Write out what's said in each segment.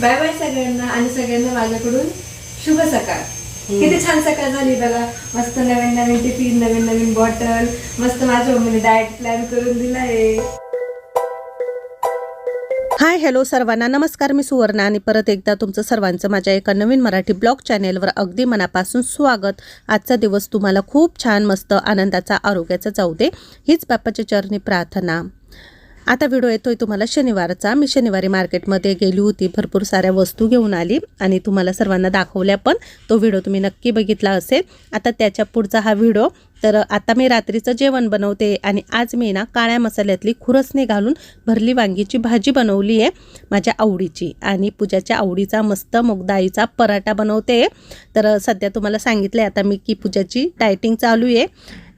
Bye bye सगळ्यांना आणि सगळ्यांना माझ्याकडून शुभ सकाळ. किती छान सकाळ झाली बघा. मस्त नवीन नवीन टिफिन नवीन नवीन बॉटल मस्त माझ्या मम्मीने डाएट प्लॅन करून दिलाय हाय हॅलो सर्वांना. नमस्कार मी सुवर्णा आणि परत एकदा तुमचं सर्वांचं माझ्या एका नवीन मराठी ब्लॉग चॅनेलवर अगदी मनापासून स्वागत. आजचा दिवस तुम्हाला खूप छान मस्त आनंदाचा आरोग्याचा जाऊ दे. हीच बाप्पाच्या चरणी प्रार्थना. आता व्हिडिओ येतोय तुम्हाला शनिवारचा. मी शनिवारी मार्केटमध्ये गेली होती. भरपूर साऱ्या वस्तू घेऊन आली आणि तुम्हाला सर्वांना दाखवल्या पण तो व्हिडिओ तुम्ही नक्की बघितला असेल. आता त्याच्या पुढचा हा व्हिडिओ तर आता मी रात्रीचं जेवण बनवते आणि आज मी ना काळ्या मसाल्यातली खुरसणी घालून भरली वांगीची भाजी बनवली आहे माझ्या आवडीची. आणि पूजाच्या आवडीचा मस्त मुगदाईचा पराठा बनवते. तर सध्या तुम्हाला सांगितलं आता मी की पूजाची डायटिंग चालू आहे.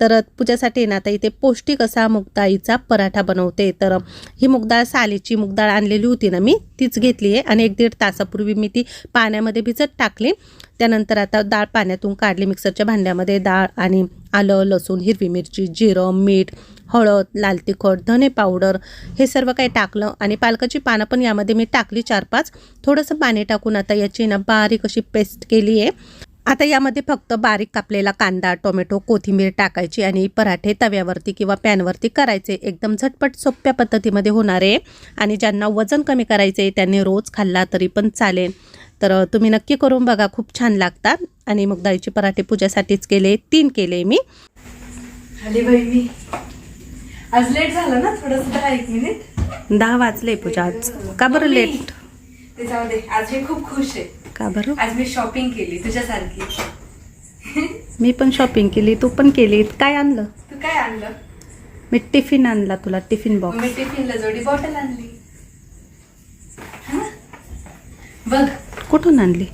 तर पूजासाठी ना आता इथे पौष्टिक असा मुगडाळीचा पराठा बनवते. तर ही मुगडाळ सालीची मुगडाळ आणलेली होती ना मी तीच घेतली आहे आणि एक दीड तासापूर्वी मी ती पाण्यामध्ये भिजत टाकली. त्यानंतर आता डाळ पाण्यातून काढली मिक्सरच्या भांड्यामध्ये डाळ आणि आलं लसूण हिरवी मिरची जिरं मीठ हळद लाल तिखट धने पावडर हे सर्व काही टाकलं आणि पालकाची पानं पण यामध्ये मी टाकली चार पाच. थोडंसं पाणी टाकून आता याची ना बारीक अशी पेस्ट केली आहे. आता यामध्ये फक्त बारीक कापलेला कांदा टोमॅटो कोथिंबीर टाकायची आणि पराठे तव्यावरती किंवा पॅनवरती करायचे. एकदम झटपट सोप्या पद्धतीमध्ये होणार आहे. आणि ज्यांना वजन कमी करायचे त्यांनी रोज खाल्ला तरी पण चालेल. तर तुम्ही नक्की करून बघा खूप छान लागतात. आणि मग डाळीचे पराठे पूजासाठीच केले तीन केले मी. आली बाई मी. आज लेट झालं ना थोडस दहा एक मिनिट दहा वाजले पूजा आज. का बरं लेट ते जाऊ दे आज मी खूप खुश आहे. का बरं? आज मी शॉपिंग केली तुझ्यासारखी. मी पण शॉपिंग केली तू पण केली. काय आणलं? तू काय आणलं? मी टिफिन आणला तुला टिफिन बॉक्स मी टिफिनला जोडी बॉटल आणली. हा? बघ. कुठून आणली?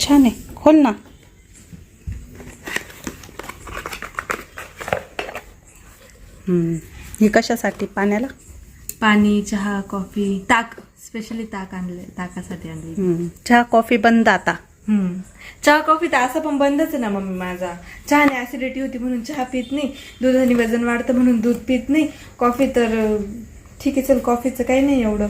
छान आहे. खोल ना. हम्म. ही कशासाठी? पाण्याला? पाणी चहा कॉफी ताक स्पेशली ताक आणले ताकासाठी आणली. हम्म. चहा कॉफी बंद आता. हम्म. चहा कॉफी तर असं पण बंदच आहे ना मम्मी माझा. चहाने ऍसिडिटी होती म्हणून चहा पित नाही दुधाने वजन वाढतं म्हणून दूध पित नाही. कॉफी तर अं, ठीक आहे चल कॉफीचं काही नाही एवढं.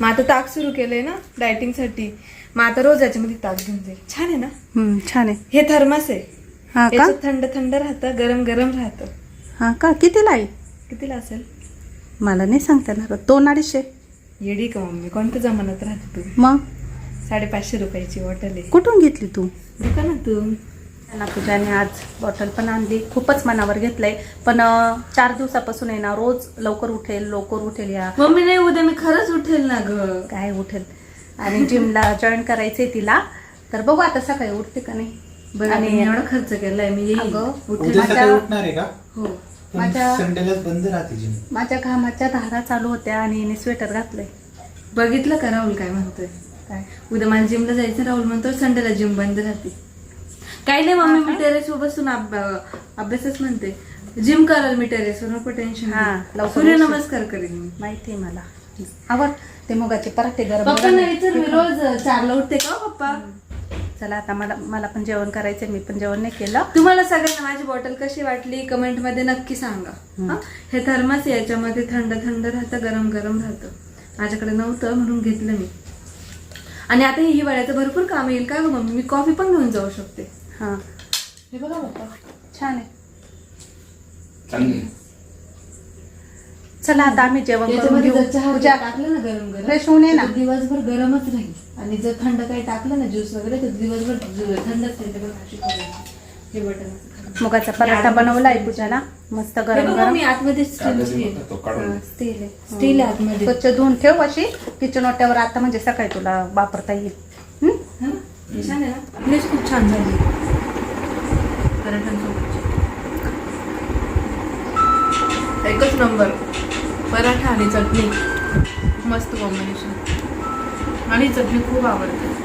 मग आता ताक सुरू केलंय ना डायटिंगसाठी. मग आता रोज याच्यामध्ये ताक घेऊन जाईल. छान आहे ना? हम्म, छान आहे. हे थर्मस आहे. हा का? याच्यात थंड थंड राहतं गरम गरम राहतं. हा का? कितीला आहे? कितीला असेल? मला नाही सांगता येणार. दोन अडीचशे. येडी का मम्मी? कोणत्या जमान्यात राहते तू? मग? साडेपाचशे रुपयाची बॉटल आहे. कुठून घेतली तू? दुकानातून. ना पूजाने आज बॉटल पण आणली. खूपच मनावर घेतलंय. पण चार दिवसापासून आहे ना रोज लवकर उठेल लवकर उठेल या. मम्मी नाही उद्या मी खरंच उठेल ना ग. काय उठेल? आणि जिमला जॉईन करायचंय तिला. तर बघू आता सकाळी उठते का नाही. बरं आणि एवढा खर्च केलाय मी येईल अगं, उठेल माझ्या- उठणार आहे का? हो. माझ्या- संडेलाच बंद राहते जिम माझ्या घामाच्या धारा चालू होत्या आणि हिने स्वेटर घातलंय. बघितलं का राहुल काय म्हणतोय? काय? उद्या मला जिमला जायचं राहुल म्हणतो संडेला जिम बंद राहते. काही नाही मम्मी मी टेरेस वर बसून अभ- अभ्यासच म्हणते. जिम कराल मी टेरेस वर नको टेन्शन हा, सूर्य. नमस्कार करेन मी. माहिती आहे मला. आवर ते मुगाचे पराठे गरम पप्पा गरम नाही विचार मी रोज चारला उठते का हो पप्पा? चला आता मला मला पण जेवण करायचंय मी पण जेवण नाही केलं. तुम्हाला सगळ्यांना माझी बॉटल कशी वाटली? कमेंटमध्ये नक्की सांगा. हा? हे थर्मस आहे याच्यामध्ये थंड थंड राहतं गरम गरम राहतं. माझ्याकडे नव्हतं म्हणून घेतलं मी. आणि आता हे हिवाळ्याचं भरपूर काम येईल का गं मम्मी? मी कॉफी पण घेऊन जाऊ शकते. हा. हे बघा छान आहे. चला आता आम्ही जेवण करून घेऊ. जर चहा पूजा टाकलं ना गरम गरम फ्रेश होऊन ये ना. तर दिवसभर गरमच राहील. आणि जर थंड काही टाकलं ना ज्यूस वगैरे तर दिवसभर जु- थंडच राहील. हे बटन मुगाचा पराठा बनवलाय पूजाला. मस्त गरम गरम. मी आतमध्ये आहे तो काढून स्टील आहे. स्टील आहे आतमध्ये. स्वच्छ धुवून ठेव अशी. किचन ओट्यावर आता म्हणजे सकाळी तुला वापरता येईल. हं? हा? ना? छान आहे ना? प्लेस खूप छान झाली. पराठ्यांसोबतची. एकच नंबर पराठा आणि चटणी. मस्त कॉम्बिनेशन आणि चटणी खूप आवडते.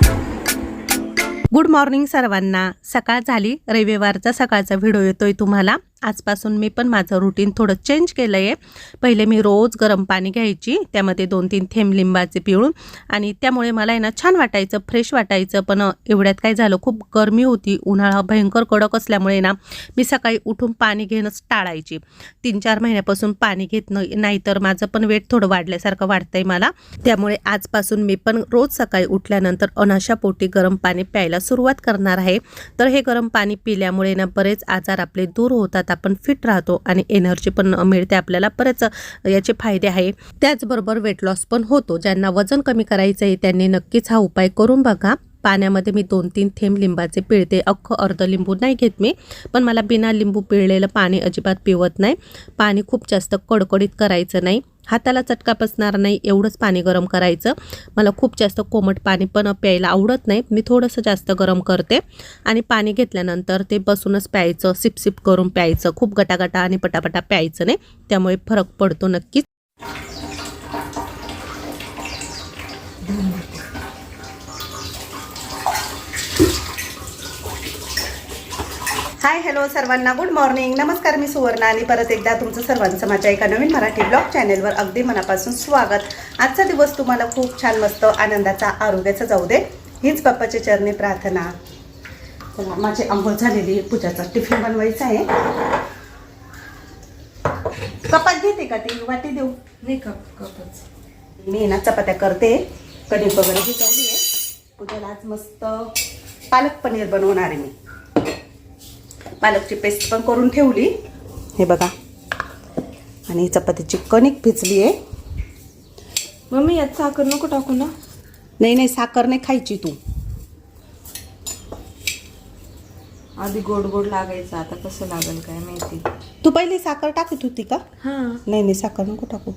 गुड मॉर्निंग सर्वांना. सकाळ झाली. रविवारचा सकाळचा व्हिडिओ येतोय तुम्हाला. आजपासून मी पण माझं रुटीन थोडं चेंज केलं आहे पहिले मी रोज गरम पाणी घ्यायची त्यामध्ये दोन तीन थेंब लिंबाचे पिळून आणि त्यामुळे मला आहे ना छान वाटायचं फ्रेश वाटायचं. पण एवढ्यात काय झालं खूप गरमी होती उन्हाळा भयंकर कडक असल्यामुळे ना मी सकाळी उठून पाणी घेणंच टाळायची. तीन चार महिन्यापासून पाणी घेत नाही तर माझं पण वेट थोडं वाढल्यासारखं वाटतंय मला. त्यामुळे आजपासून मी पण रोज सकाळी उठल्यानंतर अनाशा पोटी गरम पाणी प्यायला सुरुवात करणार आहे. तर हे गरम पाणी पिल्यामुळे ना बरेच आजार आपले दूर होतात. आपण फिट राहतो आणि एनर्जी पण मिळते आपल्याला. बरेच याचे फायदे आहे. त्याचबरोबर वेट लॉस पण होतो. ज्यांना वजन कमी करायचं आहे त्यांनी नक्कीच हा उपाय करून बघा. पाण्यामध्ये मी दोन तीन थेंब लिंबाचे पिळते. अख्खं अर्ध लिंबू नाही घेत मी पण मला बिना लिंबू पिळलेलं पाणी अजिबात पिवत नाही. पाणी खूप जास्त कडकडीत करायचं नाही. हाताला चटका बसणार नाही एवढंच पाणी गरम करायचं. मला खूप जास्त कोमट पाणी पण प्यायला आवडत नाही. मी थोडंसं जास्त गरम करते आणि पाणी घेतल्यानंतर ते बसूनच प्यायचं सिपसिप करून प्यायचं. खूप गटागटा आणि पटापटा प्यायचं नाही. त्यामुळे फरक पडतो नक्कीच. हाय हॅलो सर्वांना. गुड मॉर्निंग नमस्कार मी सुवर्णा आणि परत एकदा तुमचं सर्वांचं माझ्या एका नवीन मराठी ब्लॉग चॅनेलवर अगदी मनापासून स्वागत. आजचा दिवस तुम्हाला खूप छान मस्त आनंदाचा आरोग्याचा जाऊ दे. हीच बाप्पाच्या चरणी प्रार्थना. माझी आंघोळ झालेली पूजाचा टिफिन बनवायचा आहे. कपात घेते का ती? वाटी देऊ? नाही कप कपच. मी ना चपात्या करते. कणिक वगैरे भिजवली आहे. पूजाला आज मस्त पालक पनीर बनवणार आहे मी. पालकची पेस्ट पण करून ठेवली. हे बघा. आणि चपातीची कणिक भिजली आहे. मम्मी यात साखर नको टाकू ना. नाही नाही साखर नाही खायची तू. आधी गोड गोड लागायचं आता कसं लागेल काय माहिती. तू पहिली साखर टाकत होती का? हां. नाही नाही साखर नको टाकू.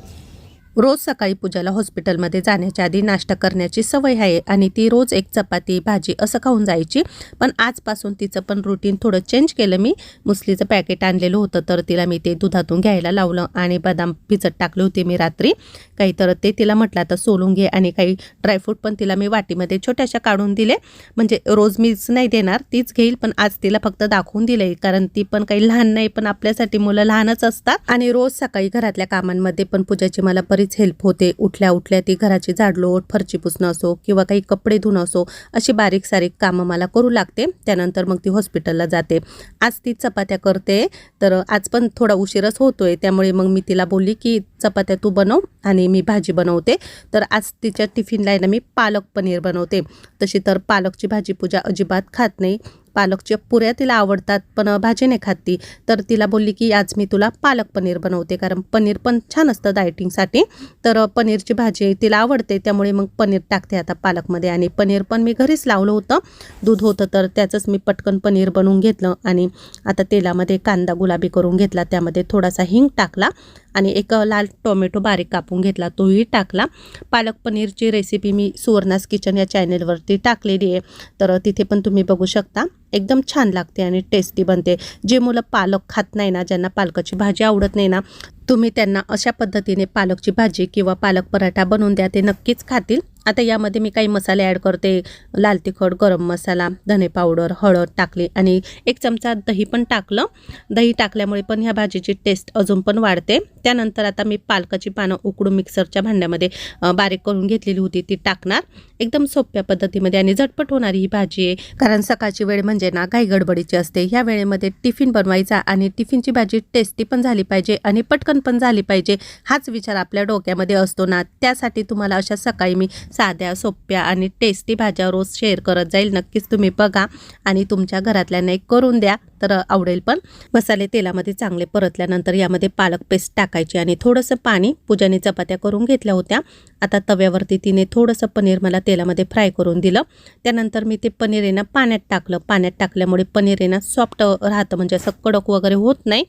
रोज सकाळी पूजाला हॉस्पिटलमध्ये जाण्याच्या आधी नाश्ता करण्याची सवय आहे आणि ती रोज एक चपाती भाजी असं खाऊन जायची. पण आजपासून तिचं पण रुटीन थोडं चेंज केलं मी. मुसलीचं पॅकेट आणलेलं होतं तर तिला मी ते दुधातून घ्यायला लावलं आणि बदाम भिजत टाकले होते मी रात्री. काही तर ते तिला म्हटलं आता सोलून घे. आणि काही ड्रायफ्रूट पण तिला मी वाटीमध्ये छोट्याशा काढून दिले. म्हणजे रोज मीच नाही देणार तीच घेईल पण आज तिला फक्त दाखवून दिले. कारण ती पण काही लहान नाही पण आपल्यासाठी मुलं लहानच असतात. आणि रोज सकाळी घरातल्या कामांमध्ये पण पूजाची मला बरीच हेल्प होते. उठल्या उठल्या ती घराची झाडलोट फरची पुसणं असो किंवा काही कपडे धुणं असो अशी बारीक सारीक कामं मला करू लागते. त्यानंतर मग ती हॉस्पिटलला जाते. आज ती चपात्या करते. तर आज पण थोडा उशीरच होतोय. त्यामुळे मग मी तिला बोलली की चपात्या तू बनव आणि मी भाजी बनवते. तर आज तिच्या टिफिनला आहे ना मी पालक पनीर बनवते. तशी तर पालकची भाजी पूजा अजिबात खात नाही. पालकच्या पुऱ्या तिला आवडतात पण भाजी नाही खात ती. तर तिला बोलली की आज मी तुला पालक पनीर बनवते कारण पनीर पण छान असतं डायटिंगसाठी तर पनीरची भाजी तिला आवडते त्यामुळे मग पनीर टाकते आता पालकमध्ये. आणि पनीर पण मी घरीच लावलं होतं. दूध होतं तर त्याचंच मी पटकन पनीर बनवून घेतलं आणि आता तेलामध्ये कांदा गुलाबी करून घेतला. त्यामध्ये थोडासा हिंग टाकला. आणि एक लाल टोमॅटो बारीक कापून घेतला तोही टाकला. पालक पनीरची रेसिपी मी सुवर्णास किचन या चॅनेलवरती टाकलेली आहे. तर तिथे पण तुम्ही बघू शकता. एकदम छान लागते आणि टेस्टी बनते. जे मुलं पालक खात नाही ना ज्यांना पालकाची भाजी आवडत नाही ना तुम्ही त्यांना अशा पद्धतीने पालकची भाजी किंवा पालक पराठा बनवून द्या ते नक्कीच खातील. आता यामध्ये मी काही मसाले ॲड करते. लाल तिखट गरम मसाला धने पावडर हळद टाकली आणि एक चमचा दही पण टाकलं. दही टाकल्यामुळे पण ह्या भाजीची टेस्ट अजून पण वाढते. त्यानंतर आता मी पालकाची पानं उकडून मिक्सरच्या भांड्यामध्ये बारीक करून घेतलेली होती ती टाकणार. एकदम सोप्या पद्धतीमध्ये आणि झटपट होणारी ही भाजी आहे. कारण सकाळची वेळ म्हणजे ना काही गडबडीची असते. ह्या वेळेमध्ये टिफिन बनवायचा आणि टिफिनची भाजी टेस्टी पण झाली पाहिजे आणि पटकन पण झाली पाहिजे. हाच विचार आपल्या डोक्यामध्ये असतो ना. त्यासाठी तुम्हाला अशा सकाळी मी साध्या सोप्या आणि टेस्टी भाज्या रोज शेअर करत जाईल. नक्कीच तुम्ही बघा आणि तुमच्या घरातल्यांना एक करून द्या. तर आवडेल पण. मसाले तेलामध्ये चांगले परतल्यानंतर यामध्ये पालक पेस्ट टाकायची आणि थोडंसं पाणी पूजाने चपात्या करून घेतल्या होत्या. आता तव्यावरती तिने थोडंसं पनीर मला तेलामध्ये फ्राय करून दिलं. त्यानंतर मी ते पनीर येणं पाण्यात टाकलं. पाण्यात टाकल्यामुळे पनीर येणं सॉफ्ट राहतं. म्हणजे असं कडक वगैरे होत नाही.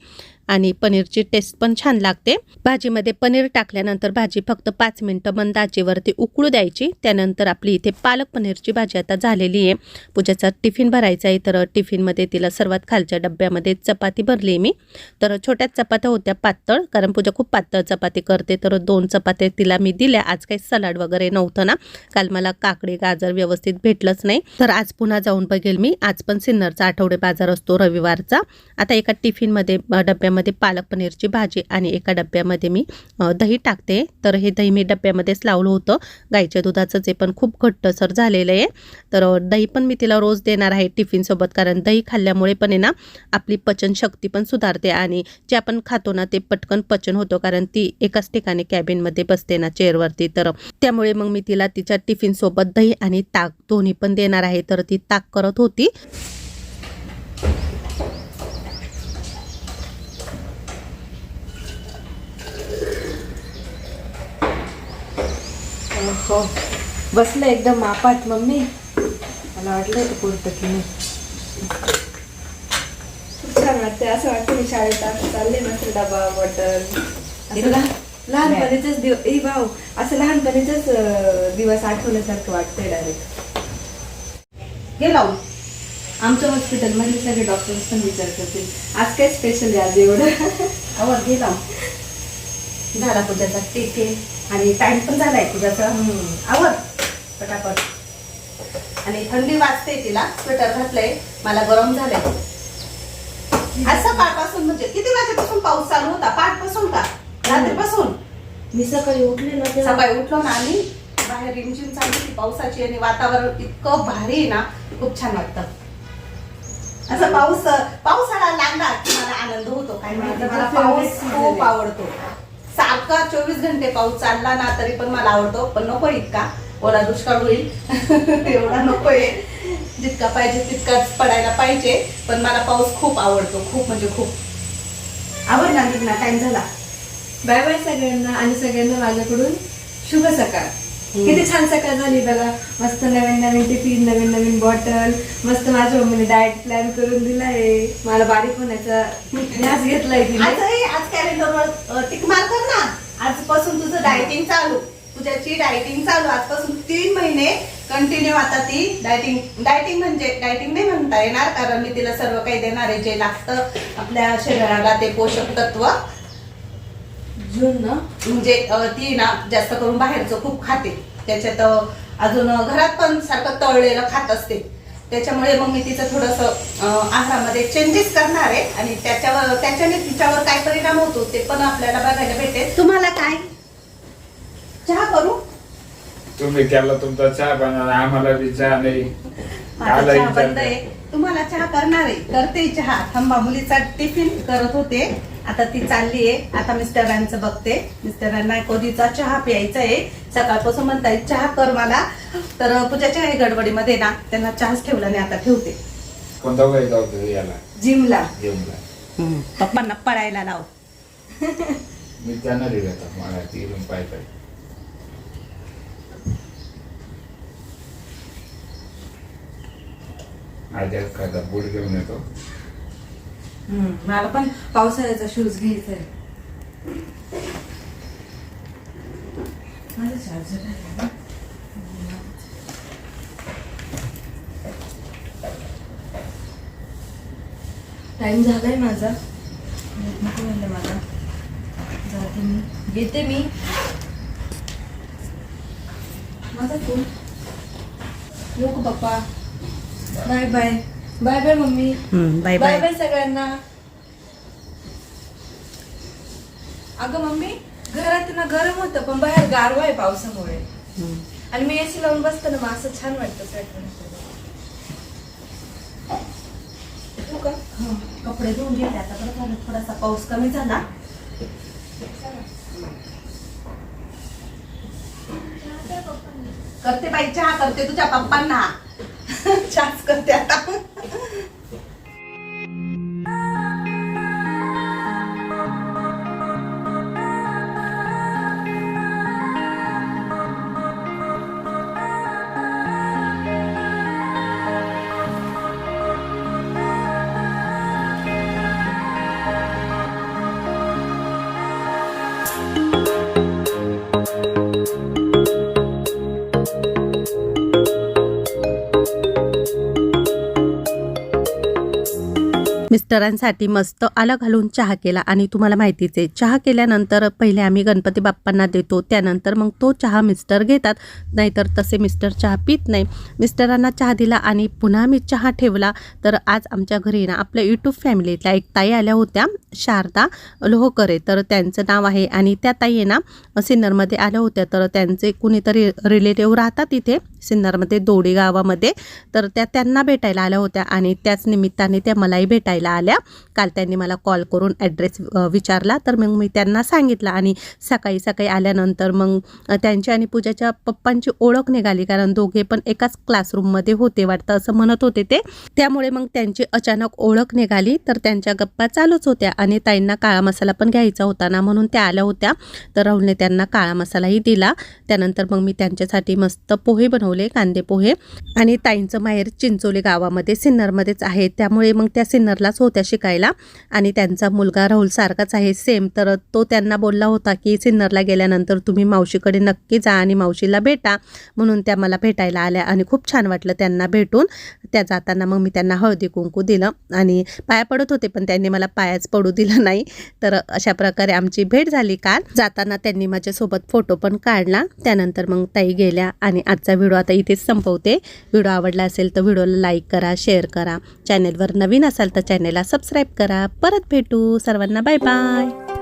आणि पनीरची टेस्ट पण छान लागते. भाजीमध्ये पनीर टाकल्यानंतर भाजी फक्त पाच मिनटं मंद आचेवरती उकळू द्यायची. त्यानंतर आपली इथे पालक पनीरची भाजी आता झालेली आहे. पूजाचा टिफिन भरायचा आहे तर टिफिनमध्ये तिला सर्वात खालच्या डब्यामध्ये चपाती भरली आहे मी. तर छोट्याच चपात्या होत्या पातळ कारण पूजा खूप पातळ चपाती करते तर दोन चपात्या तिला मी दिल्या. आज काही सलाड वगैरे नव्हतं ना. काल मला काकडी गाजर व्यवस्थित भेटलंच नाही. तर आज पुन्हा जाऊन बघेल मी. आज पण सिन्नरचा आठवडे बाजार असतो रविवारचा. आता एका टिफिनमध्ये डब्यामध्ये डब्यामध्ये पालक पनीरची भाजी आणि एका डब्यामध्ये मी दही टाकते. तर हे दही मी डब्यामध्येच लावलं होतं. गाईच्या दुधाचं जे पण खूप घट्टसर झालेलं आहे. तर दही पण मी तिला रोज देणार आहे टिफिनसोबत कारण दही खाल्ल्यामुळे पण आहे ना आपली पचनशक्ती पण सुधारते आणि जे आपण खातो ना ते पटकन पचन होतो. कारण ती एकाच ठिकाणी कॅबिनमध्ये बसते ना चेअरवरती. तर त्यामुळे मग मी तिला तिच्या टिफिनसोबत दही आणि ताक दोन्ही पण देणार आहे. तर ती ताक करत होती. हो बसलं एकदम मापात मम्मी. मला वाटलं होतं पुरतं की नाही. खूप छान वाटते असं वाटतं मी शाळेत असं चालले मस्त डबा बॉटल असं लहान लहानपणीच दिवस ए भाऊ असं लहानपणीच दिवस आठवल्यासारखं वाटतंय डायरेक्ट घे लावून. आमच्या हॉस्पिटलमधले सगळे डॉक्टर्स पण विचार करतील. आज काय स्पेशल आहे आज एवढं? आवर घे लावून. झाला पूजाचा. टिफिन आणि टाइम पण झालाय पूजाचा. आवर पटापट. आणि थंडी वाजते तिला. स्वेटर घातलंय. मला गरम झालंय. आज सकाळपासून म्हणजे किती वाजेपासून पाऊस चालू होता? पाठपासून का? रात्रीपासून? मी सकाळी उठले ना सकाळी उठलो ना आणि बाहेर रिमझिम चालू होती पावसाची आणि वातावरण इतकं भारी आहे ना खूप छान वाटतं. असं पाऊस पावसाळा लागला की मला आनंद होतो. काय माहिती मला पाऊस खूप आहे. आवडतो. सारखा चोवीस घंटे पाऊस चालला ना तरी पण मला आवडतो. पण नको इतका. ओला दुष्काळ होईल. एवढा नकोय जितका पाहिजे तितकाच पडायला पाहिजे. पण मला पाऊस खूप आवडतो. खूप म्हणजे खूप. आवडला निघणार टाइम झाला. बाय बाय सगळ्यांना आणि सगळ्यांना माझ्याकडून शुभ सकाळ. किती छान सकाळ झाली बघा. मस्त नवीन नवीन टिफिन नवीन नवीन बॉटल मस्त माझ्या मम्मीने डाएट प्लॅन करून दिलाय. मला बारीक होण्याचा ध्यास घेतलाय तिने. आज कॅलेंडरवर टिक मार कर ना. आजपासून तुझं डायटिंग चालू. तुझ्याची डायटिंग चालू. आजपासून तीन महिने कंटिन्यू आता ती डायटिंग डायटिंग म्हणजे डायटिंग नाही म्हणता येणार कारण मी तिला सर्व काही देणार आहे. जे लागतं आपल्या शरीराला ते पोषक तत्व. जून ना म्हणजे अ, ती ना जास्त करून बाहेरचं खूप खाते. त्याच्यात अजून घरात पण सारखं तळलेलं खात असते. त्याच्यामुळे मग मी तिचं थोडस आहारामध्ये चेंजेस करणार आहे आणि त्याच्यावर त्याच्याने तिच्यावर काय परिणाम होतो ते पण आपल्याला बघायला भेटेल. तुम्हाला काय? चहा करू? तुम्ही केला तुमचा चहा बनवला आम्हाला बी चहा नाही. माझा काला चहा विचारते. बंद आहे. तुम्हाला चहा करणार आहे. करते चहा. थांबा मुलीचा टिफिन करत होते. आता ती चालली आहे. आता मिस्टरांचं बघते. मिस्टरांना कधीचा चहा प्यायचा आहे. सकाळपासून म्हणताय चहा कर मला. तर पूजाच्या काही गडबडीमध्ये ना त्यांना चहाच ठेवला नाही आता ठेवते. कोणता वय जाऊ याला? जिमला. जेवणला पप्पांना पडायला लाव. मी आहे आता मला तिकडून पाय पाय. आज एखादा बूट घेऊन येतो. मला पण पावसाळ्याचा शूज घ्यायचा आहे. माझा चार्जर आहे ना? टाइम झालाय माझा. नको म्हणलं माझा जाते मी. येते मी. माझा फोन नको papa bye bye bye bye mummy. Bye bye bye. सगळ्यांना. अगं मम्मी घरात ना गरम होतं पण बाहेर गारवा आहे पावसामुळे. आणि मी एसी लावून बसते ना मग असं छान वाटतं स्वेटर हो कपडे धुवून घेते आता बरं झालं थोडासा पाऊस कमी झाला. करते बाई चहा करते तुझ्या पप्पांना. चहाच करते आता मिस्टरांसाठी मस्त आलं घालून चहा केला. आणि तुम्हाला माहितीच आहे चहा केल्यानंतर पहिले आम्ही गणपती बाप्पांना देतो त्यानंतर मग तो चहा मिस्टर घेतात. नाहीतर तसे मिस्टर चहा पित नाही. मिस्टरांना चहा दिला आणि पुन्हा मी चहा ठेवला. तर आज आमच्या घरी ना आपल्या यूट्यूब फॅमिलीतल्या एक ताई आल्या होत्या शारदा लोहकरे तर त्यांचं नाव आहे आणि त्या ताई आहे ना सिन्नरमध्ये आल्या होत्या. तर त्यांचे कुणीतरी रिलेटिव्ह राहतात इथे सिन्नरमध्ये दोडी गावामध्ये. तर त्या त्यांना भेटायला आल्या होत्या आणि त्याच निमित्ताने त्या मलाही भेटायला आल्या. काल त्यांनी मला कॉल करून ॲड्रेस विचारला. तर मग मी त्यांना सांगितलं आणि सकाळी सकाळी आल्यानंतर मग त्यांची आणि पूजाच्या पप्पांची ओळख निघाली. कारण दोघे पण एकाच क्लासरूममध्ये होते वाटतं असं म्हणत होते ते. त्यामुळे मग त्यांची अचानक ओळख निघाली. तर त्यांच्या गप्पा चालूच होत्या आणि ताईंना काळा मसाला पण घ्यायचा होता ना म्हणून त्या आल्या होत्या. तर राहुलने त्यांना काळा मसालाही दिला. त्यानंतर मग मी त्यांच्यासाठी मस्त पोहे बनवले कांदे पोहे आणि ताईंचं माहेर चिंचोली गावामध्ये सिन्नरमध्येच आहे. त्यामुळे मग त्या सिन्नरलाच होत्या शिकायला. आणि त्यांचा मुलगा राहुल सारखाच आहे सेम तर तो त्यांना बोलला होता की सिन्नरला गेल्यानंतर तुम्ही मावशीकडे नक्की जा आणि मावशीला भेटा. म्हणून त्या मला भेटायला आल्या आणि खूप छान वाटलं त्यांना भेटून. त्या जाताना मग मी त्यांना हळदी कुंकू दिलं आणि पाया पडत होते पण त्यांनी मला पायाच पडू दिलं नाही. तर अशा प्रकारे आमची भेट झाली काल. जाताना त्यांनी माझ्यासोबत फोटो पण काढला. त्यानंतर मग ताई गेल्या आणि आजचा व्हिडिओ आता इथेच संपवते. व्हिडिओ आवडला असेल तर व्हिडिओला लाईक करा शेअर करा. चॅनेलवर नवीन असाल तर चॅनलला सबस्क्राईब करा. परत भेटू. सर्वांना बाय बाय.